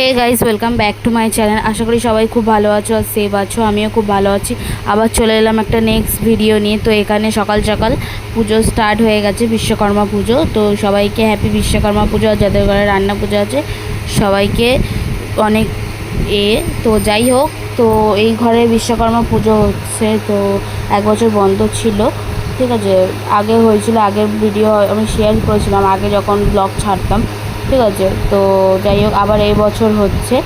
Hey guys welcome back to my channel আশা করি সবাই খুব ভালো আছো আর সেভ আছো, আমিও খুব ভালো আছি। আবার চলে এলাম একটা নেক্সট ভিডিও নিয়ে। তো এখানে সকাল সকাল পুজো স্টার্ট হয়ে গেছে, বিশ্বকর্মা পুজো। তো সবাইকে হ্যাপি বিশ্বকর্মা পুজো আর যাদের ঘরে রান্না পুজো আছে, সবাইকে অনেক এ। তো যাই হোক, তো এই ঘরে বিশ্বকর্মা পুজো হচ্ছে। তো এক বছর বন্ধ ছিল, ঠিক আছে? আগে হয়েছিল, আগের ভিডিও আমি শেয়ার করেছিলাম। আগে যখন ব্লগ ছাড়তাম ঠিক আছে? তো যাই হোক, আবার এই বছর হচ্ছে।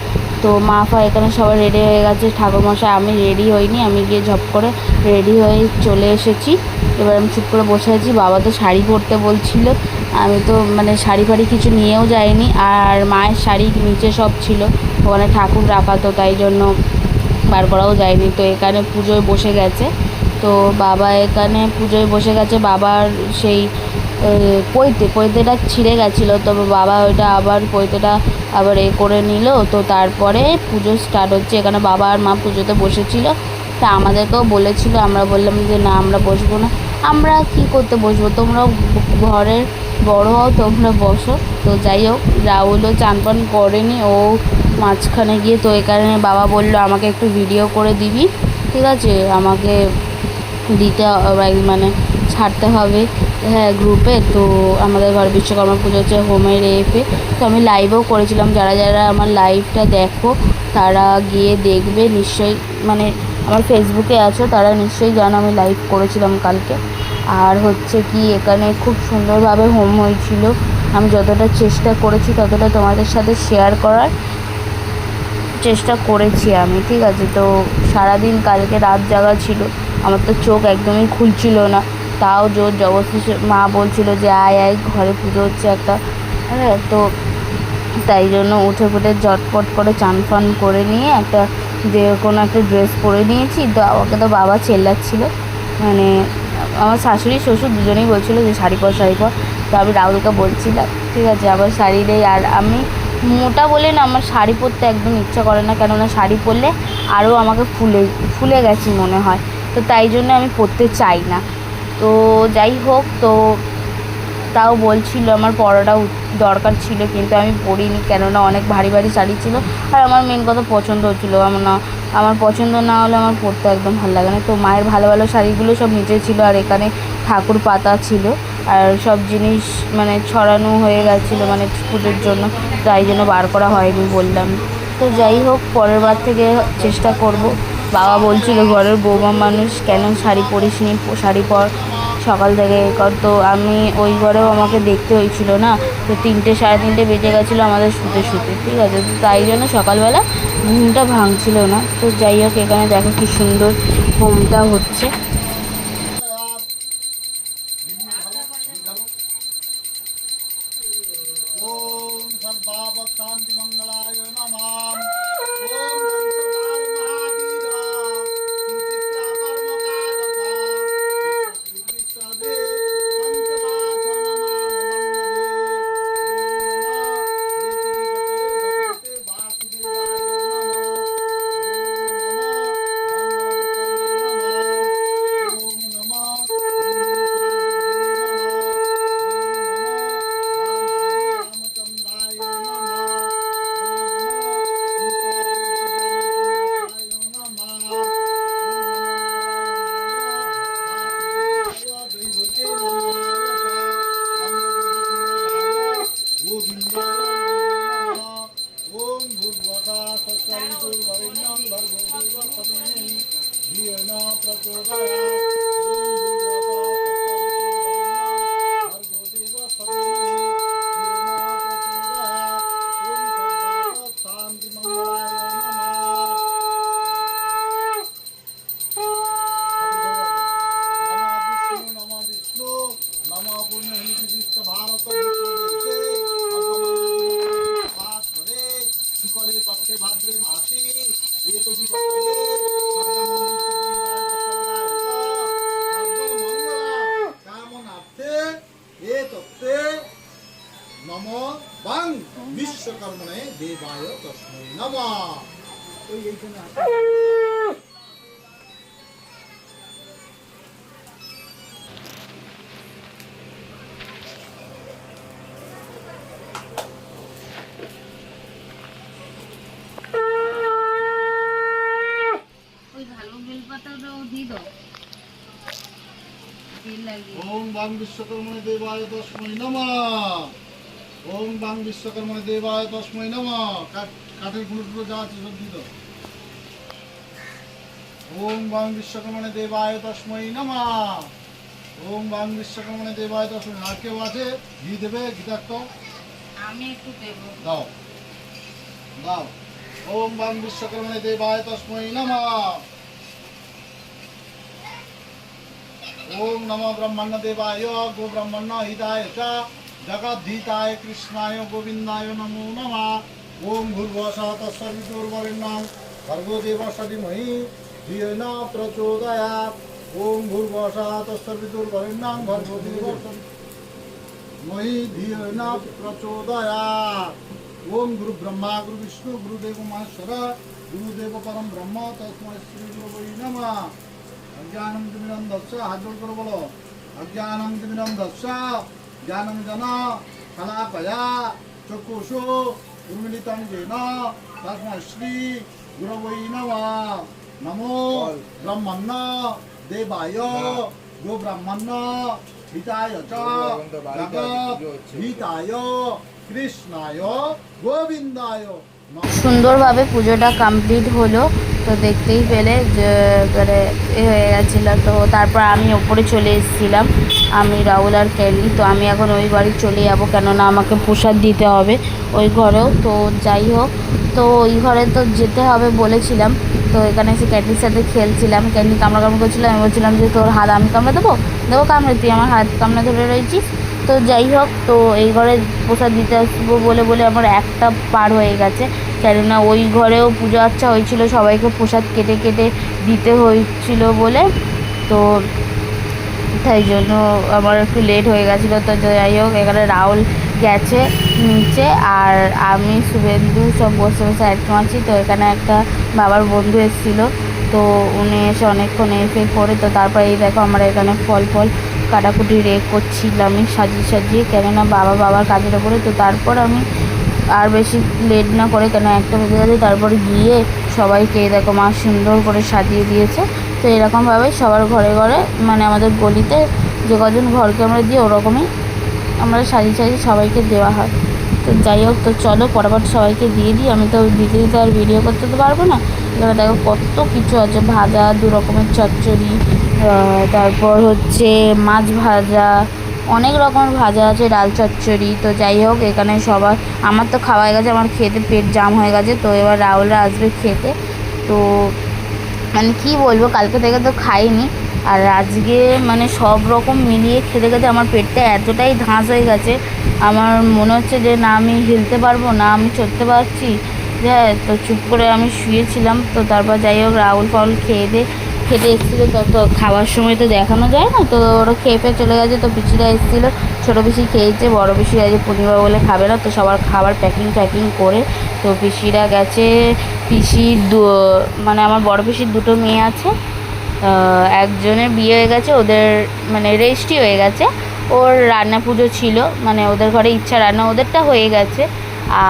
তো মা ফা এখানে সবাই রেডি হয়ে গেছে। ঠাকুরমশাই, আমি রেডি হইনি। আমি গিয়ে ঝপ করে রেডি হয়ে চলে এসেছি। এবার আমি চুপ করে বসে আছি। বাবা তো শাড়ি পরতে বলছিল। আমি তো মানে শাড়ি ফাড়ি কিছু নিয়েও যাইনি। আর মায়ের শাড়ি নিচে সব ছিল। ওখানে ঠাকুর রাখা তো তাই জন্য বার করাও যায়নি। তো এখানে পুজোয় বসে গেছে। তো বাবা এখানে পুজোয় বসে গেছে, বাবার সেই পৈতে, পৈতেটা ছিঁড়ে গেছিল তবে বাবা ওইটা আবার পৈতেটা আবার এ করে নিল, তো তারপরে পুজো স্টার্ট হচ্ছে, এখানে বাবা আর মা পুজোতে বসেছিল, তা আমাদেরকেও বলেছিল, আমরা বললাম যে না, আমরা বসবো না, আমরা কি করতে বসবো, তোমরাও ঘরের বড় হও, তোমরা বসো, তো যাই হোক, রাহুলও চান পান করেনি, ও মাঝখানে গিয়ে, তো কারণে বাবা বলল, আমাকে একটু ভিডিও করে দিবি, ঠিক আছে, আমাকে দিতে মানে ছাড়তে হবে। হ্যাঁ গ্রুপে তো আমাদের ঘর বিশ্বকর্মা পুজো হচ্ছে হোমের এফে তো আমি লাইভও করেছিলাম। যারা যারা আমার লাইভটা দেখো, তারা গিয়ে দেখবে। নিশ্চয়ই মানে আমার ফেসবুকে আছো, তারা নিশ্চয়ই জানো আমি লাইভ করেছিলাম কালকে। আর হচ্ছে কি, এখানে খুব সুন্দরভাবে হোম হয়েছিল। আমি যতটা চেষ্টা করেছি, ততটা তোমাদের সাথে শেয়ার করার চেষ্টা করেছি আমি, ঠিক আছে? তো সারাদিন কালকে রাত জাগা ছিল। আমার তো চোখ একদমই খুলছিল না। তাও জোর জবরদস্তি মা বলছিল যে, আয় আয়, ঘরে পুজো হচ্ছে একটা। হ্যাঁ তো তাই জন্য উঠে ফুটে ঝটপট করে চান ফান করে নিয়ে একটা যে কোনো একটা ড্রেস পরে নিয়েছি। তো আমাকে তো বাবা চেল্লাচ্ছিল। মানে আমার শাশুড়ি, শ্বশুর দুজনেই বলছিল যে, শাড়ি পর শাড়ি পর। তো আমি রাহুলকে বলছিলাম, ঠিক আছে, আবার শাড়ি নেই। আর আমি মোটা বলে না, আমার শাড়ি পরতে একদম ইচ্ছা করে না। কেননা শাড়ি পরলে আরও আমাকে ফুলে ফুলে গেছি মনে হয়। তো তাই জন্য আমি পরতে চাই না। তো যাই হোক, তো তাও বলছিল আমার পরাটাও দরকার ছিল, কিন্তু আমি পরিনি কেননা অনেক ভারী ভারী শাড়ি ছিল। আর আমার মেন কথা পছন্দ হচ্ছিল। আমার না, আমার পছন্দ না হলে আমার পরতে একদম ভালো লাগে না। তো মায়ের ভালো ভালো শাড়িগুলো সব নিচে ছিল আর এখানে ঠাকুর পাতা ছিল। আর সব জিনিস মানে ছড়ানো হয়ে গেছিল মানে পুজোর জন্য। তাই জন্য বার করা হয়নি বললাম। তো যাই হোক, পরের বার থেকে চেষ্টা করব। বাবা বলছিল, ঘরের বৌমা মানুষ, কেন শাড়ি পরিস নি শাড়ি পর সকাল থেকে কর। তো আমি ওই ঘরেও আমাকে দেখতে হয়েছিল না। তো তিনটে, সাড়ে তিনটে বেজে গেছিল আমাদের শুতে শুতে, ঠিক আছে? তো তাই জন্য সকালবেলা ঘুমটা ভাঙছিল না। তো যাই হোক, এখানে দেখো কি সুন্দর ঘুমটা হচ্ছে। ওম বাং বিশ্বকর্মণে দেবায় তস্মৈ নমা। ওম বাং বিশ্বকর্মণে দেবায় তস্মৈ নমঃ। কাট কাঠের গুঁড়ো টুড়ো যা আছে সব দিত ওম বাং বিশ্বকর্মণে দেবায় তস্ময়ী নমা। ওম বাং বিশ্বকর্মণে দেবায় তস্ময়ী আর কেউ আছে? ঘি দেবে গীতার্ত আমি একটু দেব। দাও। দাও। ওম বাং বিশ্বকর্মণে দেবায় তস্ময়ী নমা। ওম নম ব্রহ্মণ্য দেবায় গো ব্রহ্মণ্য হিতায় চ। জগদ্ধিতায় কৃষ্ণায় গোবিন্দায় নমো নমা। ওম ভূর্ভসা তৎসর্বিতুর্বরেণ্যং ভর্গদেবসতি মহি ধিয়েন প্রচোদয়াৎ ওম ভূর্ভসা তৎসর্বিতুর্বরেণ্যং ভর্গদেবসতি মহি ধিয়েন প্রচোদয়াৎ ওম গুরু ব্রহ্মা গুরু বিষ্ণু গুরুদেব মহেশ্বর। গুরুদেব পরম ব্রহ্ম তসময় শ্রী গুরু নমঃ। অজ্ঞানম তিমিরম দর্শ হাজল করে বলো। অজ্ঞানম তিমিরম দর্শ জ্ঞানম জন। কলাপয়া চক্ষুষু। উন্মিলিতং যেন তস্মৈ শ্রী গুরবৈ নমঃ নমো ব্রহ্মণ্য দেবায় গো ব্রাহ্মণ্য হিতায় চ জগৎ কৃষ্ণায় গোবিন্দায় সুন্দরভাবে পুজোটা কমপ্লিট হলো। তো দেখতেই পেলে যে মানে এ হয়ে গেছিল। তো তারপর আমি ওপরে চলে এসেছিলাম। আমি রাহুল আর ক্যান্ডি তো আমি এখন ওই বাড়ি চলে যাব। কেননা আমাকে প্রসাদ দিতে হবে ওই ঘরেও। তো যাই হোক, তো ওই ঘরে তো যেতে হবে বলেছিলাম। তো এখানে এসে ক্যান্ডির সাথে খেলছিলাম। ক্যান্ডি কামড়া কামড় করছিলাম আমি বলছিলাম যে, তোর হাত আমি কামড়ে দেবো? দেবো কামড়ে, তুই আমার হাত কামড়ে ধরে রয়েছিস? তো যাই হোক, তো এই ঘরে প্রসাদ দিতে আসব বলে বলে আমার একটা পার হয়ে গেছে। কেননা ওই ঘরেও পুজো আচ্ছা হয়েছিল, সবাইকে প্রসাদ কেটে কেটে দিতে হয়েছিল বলে। তো তাই জন্য আমার একটু লেট হয়ে গেছিল। তো যাই হোক, এখানে রাহুল গেছে নিচে আর আমি শুভেন্দু সব বসে বসে আটকে আছি তো এখানে একটা বাবার বন্ধু এসেছিল। তো উনি এসে অনেকক্ষণ এসে করে, তো তারপরে এই দেখো আমরা এখানে ফল ফল কাটাকুটি রে করছিলাম আমি সাজিয়ে সাজিয়ে। কেননা বাবা বাবার কাজের ওপরে, তো তারপর আমি আর বেশি লেট না করে কেন একটা বেজে গেছে? তারপরে গিয়ে সবাইকে এই দেখো মা সুন্দর করে সাজিয়ে দিয়েছে। তো এরকমভাবে সবার ঘরে ঘরে মানে আমাদের গলিতে যে কজন ঘরকে আমরা দিই, ওরকমই আমরা সাজিয়ে সাজিয়ে সবাইকে দেওয়া হয়। তো যাই হোক, তো চলো পরপর সবাইকে দিয়ে দিই। আমি তো দিতে দিতে আর ভিডিও করতে তো পারব না। এখানে দেখো কত কিছু আছে, ভাজা, দু রকমের চচ্চড়ি তারপর হচ্ছে মাছ ভাজা অনেক রকমের ভাজা আছে, ডাল চচ্চড়ি, তো যাই হোক, এখানে সবার, আমার তো খাওয়া হয়ে গেছে, আমার খেতে পেট জাম হয়ে গেছে, তো এবার রাহুলরা আসবে খেতে। তো মানে কি বলব, কালকে থেকে তো খাইনি, আর আজকে মানে সব রকম মিলিয়ে খেতে খেতে আমার পেটটা এতটাই ধাঁস হয়ে গেছে, আমার মনে হচ্ছে যে না আমি হিলতে পারব, না আমি চলতে পারছি হ্যাঁ তো চুপ করে আমি শুয়েছিলাম, তো তারপর যাই হোক, রাহুল ফাউল খেয়ে দিয়ে খেতে এসেছিল, তো তো খাওয়ার সময় তো দেখানো যায় না, তো ওরা খেয়ে ফেয়ে চলে গেছে, তো পিসিরা এসেছিল। ছোটো পিসি খেয়েছে, বড় পিসি আজ পূর্ণিমা বলে খাবে না, তো সবার খাবার প্যাকিং ট্যাকিং করে, তো পিসিরা গেছে। পিসির দু মানে আমার বড় পিসির দুটো মেয়ে আছে একজনের বিয়ে হয়ে গেছে, ওদের মানে রেজিস্ট্রি হয়ে গেছে, ওর রান্না পুজো ছিল মানে ওদের ঘরে ইচ্ছা রান্না ওদেরটা হয়ে গেছে,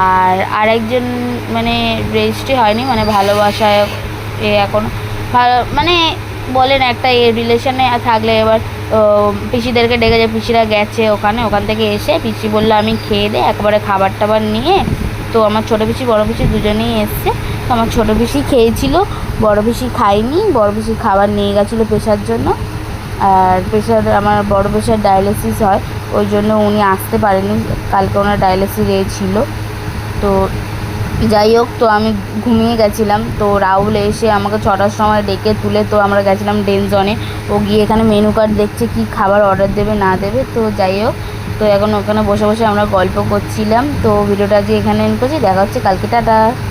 আর আরেকজন মানে রেজিস্ট্রি হয়নি মানে ভালোবাসায় এ এখন ভালো মানে বলেন একটা এ রিলেশনে থাকলে এবার পিসিদেরকে ডেকে যে পিসিরা গেছে ওখানে, ওখান থেকে এসে পিসি বলল, আমি খেয়ে দে, একবারে খাবার টাবার নিয়ে, তো আমার ছোটো পিসি, বড়ো পিসি দুজনেই এসছে, তো আমার ছোটো পিসি খেয়েছিল, বড় পিসি খায়নি, বড় পিসি খাবার নিয়ে গেছিল পেশার জন্য, আর প্রেশার আমার বড় প্রেশার ডায়ালিসিস হয়, ওই জন্য উনি আসতে পারেনি, কালকে ওনার ডায়ালিসিস ছিল, তো যাই হোক, তো আমি ঘুমিয়ে গেছিলাম। তো রাহুল এসে আমাকে ছটার সময় ডেকে তুলে, তো আমরা গেছিলাম ডেনজনে ও গিয়ে এখানে মেনু কার্ড দেখছে কি খাবার অর্ডার দেবে, না দেবে। তো যাই হোক, তো এখন ওখানে বসে বসে আমরা গল্প করছিলাম। তো ভিডিওটা যে এখানে করছি। দেখা হচ্ছে, কালকে, টাটা।